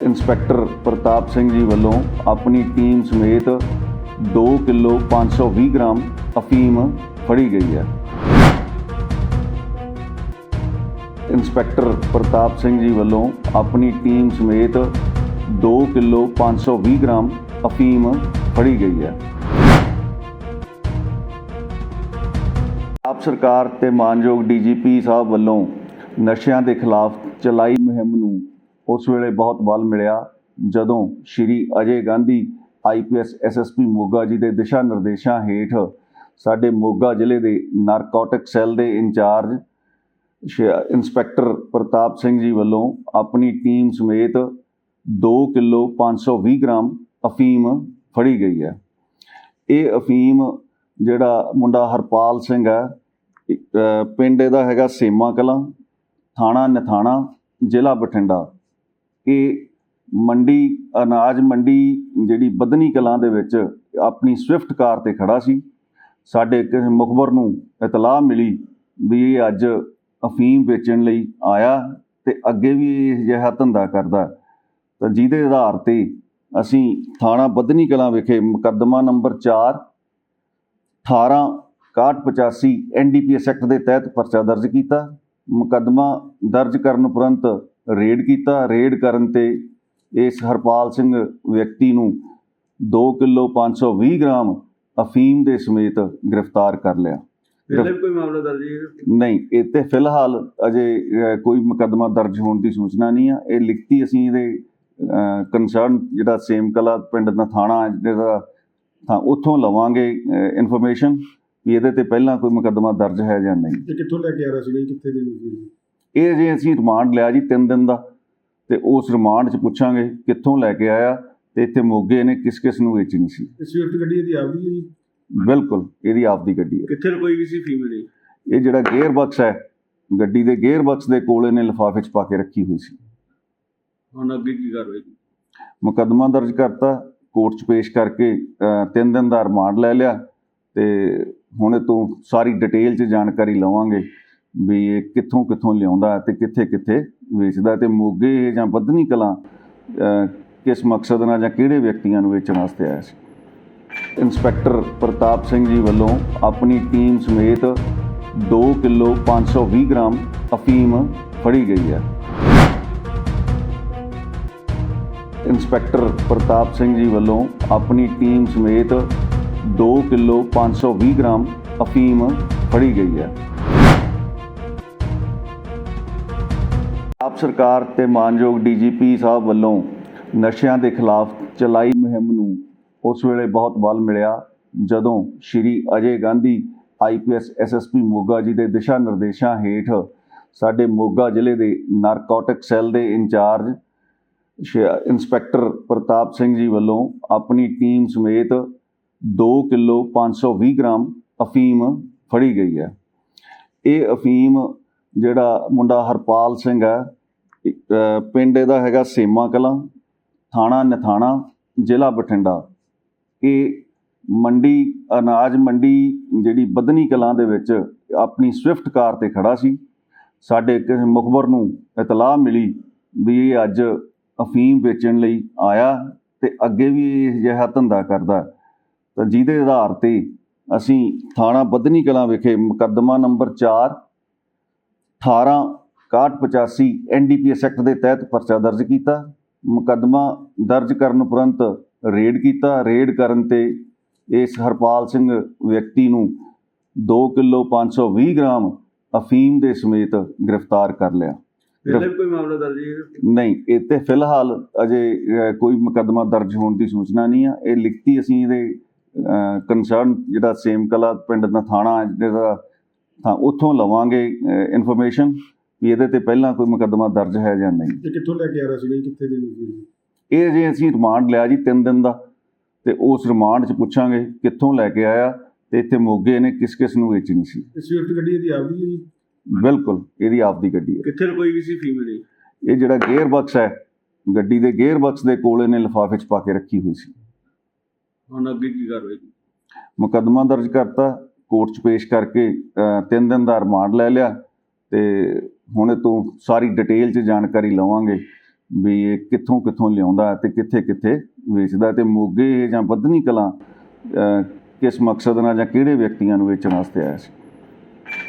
Inspector Pratap Singh ji ਵੱਲੋਂ ਆਪਣੀ team ਸਮੇਤ 2 ਕਿਲੋ 520 ਗ੍ਰਾਮ ਅਫੀਮ ਫੜੀ ਗਈ ਹੈ। ਇੰਸਪੈਕਟਰ ਪ੍ਰਤਾਪ ਸਿੰਘ ਜੀ ਵੱਲੋਂ ਆਪਣੀ ਟੀਮ ਸਮੇਤ 2 ਕਿਲੋ 520 ਗ੍ਰਾਮ ਅਫੀਮ ਫੜੀ ਗਈ ਹੈ। ਆਪ ਸਰਕਾਰ ਤੇ ਮਾਨਯੋਗ ਡੀਜੀਪੀ ਸਾਹਿਬ ਵੱਲੋਂ ਨਸ਼ਿਆਂ ਦੇ ਖਿਲਾਫ ਚਲਾਈ ਮੁਹਿੰਮ ਨੂੰ ਉਸ ਵੇਲੇ ਬਹੁਤ ਬਲ ਮਿਲਿਆ ਜਦੋਂ ਸ਼੍ਰੀ ਅਜੇ ਗਾਂਧੀ ਆਈਪੀਐਸ ਐਸਐਸਪੀ ਮੋਗਾ ਜੀ ਦੇ ਦਿਸ਼ਾ ਨਿਰਦੇਸ਼ਾਂ ਹੇਠ ਸਾਡੇ ਮੋਗਾ ਜ਼ਿਲ੍ਹੇ ਦੇ ਨਾਰਕੋਟਿਕ ਸੈੱਲ ਦੇ ਇੰਚਾਰਜ ਸ਼- ਇੰਸਪੈਕਟਰ ਪ੍ਰਤਾਪ ਸਿੰਘ ਜੀ ਵੱਲੋਂ ਆਪਣੀ ਟੀਮ ਸਮੇਤ 2 ਕਿਲੋ 520 ਗ੍ਰਾਮ ਅਫੀਮ ਫੜੀ ਗਈ ਹੈ। ਇਹ ਅਫੀਮ ਜਿਹੜਾ ਮੁੰਡਾ ਹਰਪਾਲ ਸਿੰਘ ਹੈ ਪਿੰਡ ਇਹਦਾ ਹੈਗਾ ਸੇਮਾ ਕਲਾਂ ਥਾਣਾ ਨਥਾਣਾ, ਜ਼ਿਲ੍ਹਾ ਬਠਿੰਡਾ। ਇਹ ਮੰਡੀ, ਅਨਾਜ ਮੰਡੀ ਜਿਹੜੀ ਬਦਨੀ ਕਲਾਂ ਦੇ ਵਿੱਚ ਆਪਣੀ ਸਵਿਫਟ ਕਾਰ ਤੇ ਖੜਾ ਸੀ। ਸਾਡੇ ਕਿਸੇ ਮੁਖਬਰ ਨੂੰ ਇਤਲਾਹ ਮਿਲੀ ਵੀ ਇਹ ਅੱਜ ਅਫੀਮ ਵੇਚਣ ਲਈ ਆਇਆ ਤੇ ਅੱਗੇ ਵੀ ਇਹ ਜਿਹਾ ਧੰਦਾ ਕਰਦਾ। ਤਾਂ ਜਿਹਦੇ ਆਧਾਰ ਤੇ ਅਸੀਂ ਥਾਣਾ ਬਦਨੀ ਕਲਾਂ ਵਿਖੇ ਮੁਕੱਦਮਾ ਨੰਬਰ 4 18 6185 ਐਨਡੀਪੀਐਸ ਐਕਟ ਦੇ ਤਹਿਤ ਪਰਚਾ ਦਰਜ ਕੀਤਾ। ਮੁਕੱਦਮਾ ਦਰਜ ਕਰਨ ਉਪਰੰਤ ਰੇਡ ਕੀਤਾ। ਰੇਡ ਕਰਨ ਤੇ ਇਸ ਹਰਪਾਲ ਸਿੰਘ ਵਿਅਕਤੀ ਨੂੰ 2 ਕਿਲੋ 520 ਗ੍ਰਾਮ ਅਫੀਮ ਦੇ ਸਮੇਤ ਗ੍ਰਿਫਤਾਰ ਕਰ ਲਿਆ। ਵੀ ਕੋਈ ਮਾਮਲਾ ਦਰਜ ਨਹੀਂ ਇਹ ਤੇ ਫਿਲਹਾਲ ਅਜੇ ਕੋਈ ਮੁਕੱਦਮਾ ਦਰਜ ਹੋਣ ਦੀ ਸੂਚਨਾ ਨਹੀਂ ਆ। ਇਹ ਲਿਖਤੀ ਅਸੀਂ ਇਹਦੇ ਕੰਸਰਨ ਜਿਹੜਾ ਸੇਮ ਕਲਾ ਪਿੰਡ ਦਾ ਥਾਣਾ ਜਿਹੜਾ ਤਾਂ ਉੱਥੋਂ ਲਵਾਂਗੇ ਇਨਫੋਰਮੇਸ਼ਨ ਵੀ ਇਹਦੇ ਤੇ ਪਹਿਲਾਂ ਕੋਈ ਮੁਕੱਦਮਾ ਦਰਜ ਹੈ ਜਾਂ ਨਹੀਂ। ਇਹ ਕਿੱਥੋਂ ਲੈ ਕੇ ਆ ਰਿਹਾ ਸੀਗਾ ਕਿੱਥੇ ਦੇ ਜੀ ਇਹ ਜੇ ਅਸੀਂ ਰਿਮਾਂਡ ਲਿਆ ਜੀ 3 ਦਿਨ ਦਾ ਤੇ ਉਸ ਰਿਮਾਂਡ 'ਚ ਪੁੱਛਾਂਗੇ ਕਿੱਥੋਂ ਲੈ ਕੇ ਆਇਆ ਤੇ ਇੱਥੇ ਮੋਗੇ ਨੇ ਕਿਸ ਕਿਸ ਨੂੰ ਵੇਚਣੀ ਸੀ। ਸਵਿਫਟ ਗੱਡੀ ਇਹਦੀ ਆਪਦੀ ਹੈ ਜੀ? ਬਿਲਕੁਲ ਇਹਦੀ ਆਪਦੀ ਗੱਡੀ ਹੈ। ਕਿੱਥੇ ਰੁਕੋਈ ਗਈ ਸੀ ਫੀਮੇਲ ਇਹ ਜਿਹੜਾ ਗੇਅਰ ਬਕਸ ਹੈ ਗੱਡੀ ਦੇ ਗੇਅਰ ਬਕਸ ਦੇ ਕੋਲ ਇਹਨੇ ਲਿਫਾਫੇ 'ਚ ਪਾ ਕੇ ਰੱਖੀ ਹੋਈ ਸੀ। ਹੁਣ ਅੱਗੇ ਕੀ ਕਾਰਵਾਈ? ਮੁਕੱਦਮਾ ਦਰਜ ਕਰਤਾ ਕੋਰਟ 'ਚ ਪੇਸ਼ ਕਰਕੇ 3 ਦਿਨ ਦਾ ਰਿਮਾਂਡ ਲੈ ਲਿਆ ਤੇ ਹੁਣ ਇਹ ਤੋਂ ਸਾਰੀ ਡਿਟੇਲ 'ਚ ਜਾਣਕਾਰੀ ਲਵਾਂਗੇ। ਵੀ ਇਹ ਕਿੱਥੋਂ ਕਿੱਥੋਂ ਲਿਆਉਂਦਾ ਹੈ ਤੇ ਕਿੱਥੇ ਕਿੱਥੇ ਵੇਚਦਾ ਹੈ ਤੇ ਮੋਗੇ ਇਹ ਜਾਂ ਬੱਧਨੀ ਕਲਾ ਕਿਸ ਮਕਸਦ ਨਾਲ ਜਾਂ ਕਿਹੜੇ ਵਿਅਕਤੀਆਂ ਨੂੰ ਵੇਚਣ ਵਾਸਤੇ ਆਇਆ ਸੀ? ਇੰਸਪੈਕਟਰ ਪ੍ਰਤਾਪ ਸਿੰਘ ਜੀ ਵੱਲੋਂ ਆਪਣੀ ਟੀਮ ਸਮੇਤ 2 ਕਿਲੋ 520 ਗ੍ਰਾਮ ਅਫੀਮ ਫੜੀ ਗਈ ਹੈ। ਇੰਸਪੈਕਟਰ ਪ੍ਰਤਾਪ ਸਿੰਘ ਜੀ ਵੱਲੋਂ ਆਪਣੀ ਟੀਮ ਸਮੇਤ 2 ਕਿਲੋ 520 ਗ੍ਰਾਮ ਅਫੀਮ ਫੜੀ ਗਈ ਹੈ। ਸਰਕਾਰ ਤੇ ਮਾਨਯੋਗ ਡੀਜੀਪੀ ਸਾਹਿਬ ਵੱਲੋਂ ਨਸ਼ਿਆਂ ਦੇ ਖਿਲਾਫ ਚਲਾਈ ਮੁਹਿੰਮ ਨੂੰ ਉਸ ਵੇਲੇ ਬਹੁਤ ਬਲ ਮਿਲਿਆ, ਜਦੋਂ ਸ਼੍ਰੀ ਅਜੇ ਗਾਂਧੀ ਆਈਪੀਐਸ ਐਸਐਸਪੀ ਮੋਗਾ ਜੀ ਦੇ ਦਿਸ਼ਾ ਨਿਰਦੇਸ਼ਾਂ ਹੇਠ ਸਾਡੇ ਮੋਗਾ ਜ਼ਿਲ੍ਹੇ ਦੇ ਨਾਰਕੋਟਿਕ ਸੈੱਲ ਦੇ ਇੰਚਾਰਜ ਸ਼- ਇੰਸਪੈਕਟਰ ਪ੍ਰਤਾਪ ਸਿੰਘ ਜੀ ਵੱਲੋਂ ਆਪਣੀ ਟੀਮ ਸਮੇਤ 2 ਕਿਲੋ 520 ਗ੍ਰਾਮ ਅਫੀਮ ਫੜੀ ਗਈ ਹੈ। ਇਹ ਅਫੀਮ ਜਿਹੜਾ ਮੁੰਡਾ ਹਰਪਾਲ ਸਿੰਘ ਹੈ ਪਿੰਡ ਇਹਦਾ ਹੈਗਾ ਸੇਮਾ ਕਲਾਂ, ਥਾਣਾ ਨਥਾਣਾ, ਜ਼ਿਲ੍ਹਾ ਬਠਿੰਡਾ। ਇਹ ਮੰਡੀ, ਅਨਾਜ ਮੰਡੀ ਜਿਹੜੀ ਬਦਨੀ ਕਲਾਂ ਦੇ ਵਿੱਚ ਆਪਣੀ ਸਵਿਫਟ ਕਾਰ ਤੇ ਖੜਾ ਸੀ। ਸਾਡੇ ਕਿਸੇ ਮੁਖਬਰ ਨੂੰ ਇਤਲਾਹ ਮਿਲੀ ਵੀ ਇਹ ਅੱਜ ਅਫੀਮ ਵੇਚਣ ਲਈ ਆਇਆ ਤੇ ਅੱਗੇ ਵੀ ਇਹ ਜਿਹਾ ਧੰਦਾ ਕਰਦਾ। ਤਾਂ ਜਿਹਦੇ ਆਧਾਰ ਤੇ ਅਸੀਂ ਥਾਣਾ ਬਦਨੀ ਕਲਾਂ ਵਿਖੇ ਮੁਕੱਦਮਾ ਨੰਬਰ 4 18 6185 ਐਨਡੀਪੀਐਸ ਐਕਟ ਦੇ ਤਹਿਤ ਪਰਚਾ ਦਰਜ ਕੀਤਾ। ਮੁਕੱਦਮਾ ਦਰਜ ਕਰਨ ਉਪਰੰਤ ਰੇਡ ਕੀਤਾ। ਰੇਡ ਕਰਨ ਤੇ ਇਸ ਹਰਪਾਲ ਸਿੰਘ ਵਿਅਕਤੀ ਨੂੰ 2 ਕਿਲੋ 520 ਗ੍ਰਾਮ ਅਫੀਮ ਦੇ ਸਮੇਤ ਗ੍ਰਿਫਤਾਰ ਕਰ ਲਿਆ। ਪਹਿਲੇ ਕੋਈ ਮਾਮਲਾ ਦਰਜ ਨਹੀਂ ਇਹ ਤੇ ਫਿਲਹਾਲ ਅਜੇ ਕੋਈ ਮੁਕੱਦਮਾ ਦਰਜ ਹੋਣ ਦੀ ਸੂਚਨਾ ਨਹੀਂ ਆ। ਇਹ ਲਿਖਤੀ ਅਸੀਂ ਇਹਦੇ ਕੰਸਰਨ ਜਿਹੜਾ ਸੇਮ ਕਲਾ ਪਿੰਡ ਦਾ ਥਾਣਾ ਜਿਹੜਾ ਤਾਂ ਉੱਥੋਂ ਲਵਾਂਗੇ ਇਨਫੋਰਮੇਸ਼ਨ ਵੀ ਇਹਦੇ ਤੇ ਪਹਿਲਾਂ ਕੋਈ ਮੁਕੱਦਮਾ ਦਰਜ ਹੈ ਜਾਂ ਨਹੀਂ। ਇਹ ਕਿੱਥੋਂ ਲੈ ਕੇ ਆ ਰਿਹਾ ਸੀਗਾ ਜੀ? ਕਿੱਥੇ ਦੇ ਜੀ ਇਹ ਜੇ ਅਸੀਂ ਰਿਮਾਂਡ ਲਿਆ ਜੀ 3 ਦਿਨ ਦਾ ਤੇ ਉਸ ਰਿਮਾਂਡ 'ਚ ਪੁੱਛਾਂਗੇ ਕਿੱਥੋਂ ਲੈ ਕੇ ਆਇਆ ਤੇ ਇੱਥੇ ਮੋਗੇ ਨੇ ਕਿਸ ਕਿਸ ਨੂੰ ਵੇਚਣੀ ਸੀ। ਇਹ ਸਵਿਫਟ ਗੱਡੀ ਇਹਦੀ ਆਪਦੀ ਹੈ ਜੀ? ਬਿਲਕੁਲ ਇਹਦੀ ਆਪਦੀ ਗੱਡੀ ਹੈ। ਕਿੱਥੇ ਰੁਕੋਈ ਗਈ ਸੀ ਫੀਮੇਲ ਜੀ? ਇਹ ਜਿਹੜਾ ਗੇਅਰ ਬਕਸ ਹੈ ਗੱਡੀ ਦੇ ਗੇਅਰ ਬਕਸ ਦੇ ਕੋਲ ਇਹਨੇ ਲਿਫਾਫੇ 'ਚ ਪਾ ਕੇ ਰੱਖੀ ਹੋਈ ਸੀ। ਹੁਣ ਅੱਗੇ ਕੀ ਕਾਰਵਾਈ ਮੁਕੱਦਮਾ ਦਰਜ ਕਰਤਾ ਕੋਰਟ 'ਚ ਪੇਸ਼ ਕਰਕੇ 3 ਦਿਨ ਦਾ ਰਿਮਾਂਡ ਲੈ ਲਿਆ ਤੇ ਹੁਣ ਇਹ ਤੋਂ ਸਾਰੀ ਡਿਟੇਲ 'ਚ ਜਾਣਕਾਰੀ ਲਵਾਂਗੇ ਵੀ ਇਹ ਕਿੱਥੋਂ ਕਿੱਥੋਂ ਲਿਆਉਂਦਾ ਤੇ ਕਿੱਥੇ ਕਿੱਥੇ ਵੇਚਦਾ ਤੇ ਮੋਗੇ ਜਾਂ ਬੱਧਨੀ ਕਲਾ ਕਿਸ ਮਕਸਦ ਨਾਲ ਜਾਂ ਕਿਹੜੇ ਵਿਅਕਤੀਆਂ ਨੂੰ ਵੇਚਣ ਵਾਸਤੇ ਆਇਆ ਸੀ?